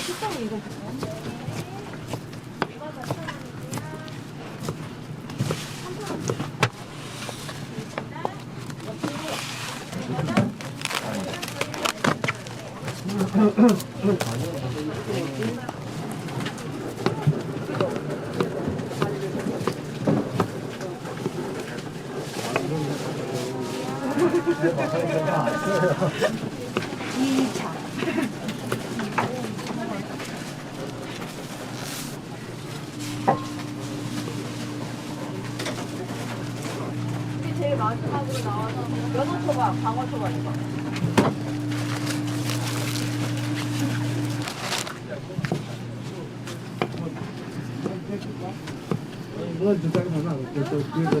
위에 식당 이거 이게 연어 초밥, 방어 초밥 이거. 이건 두 장이 하나 없고 또 뒤에서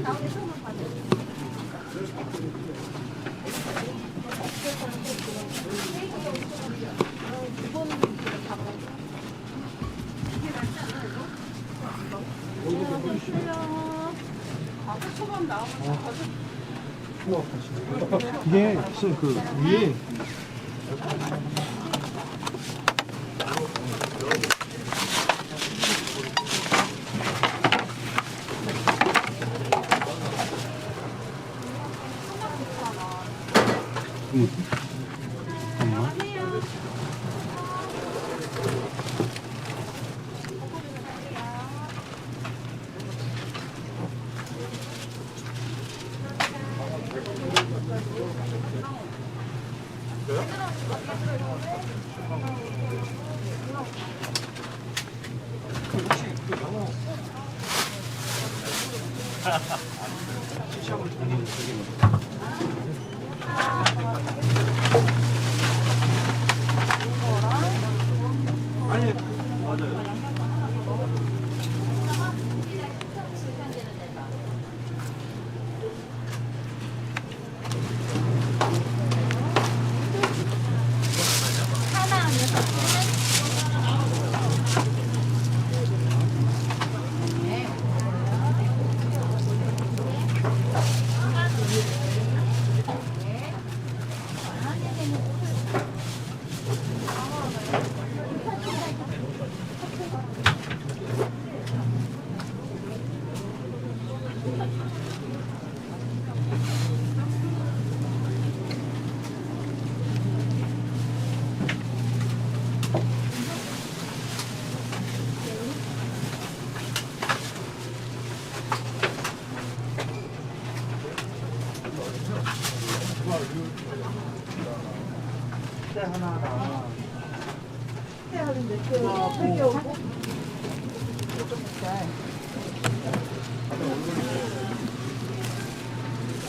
방어 초밥 나오면 이게 그 위에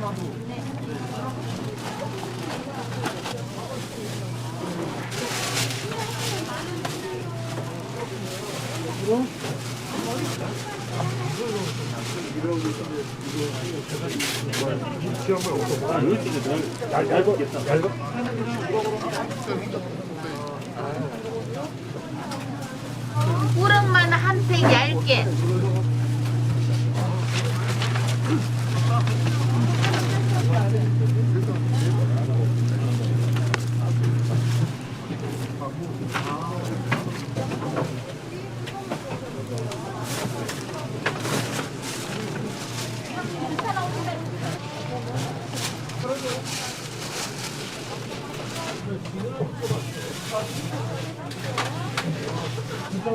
하나도. 이거? 얇아, 얇아. 뿌름만 한 팩 얇게. 네,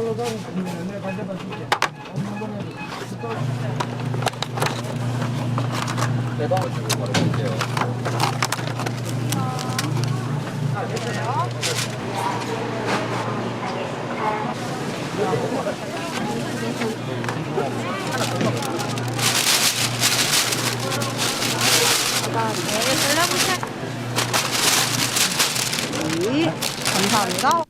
네, 감사합니다.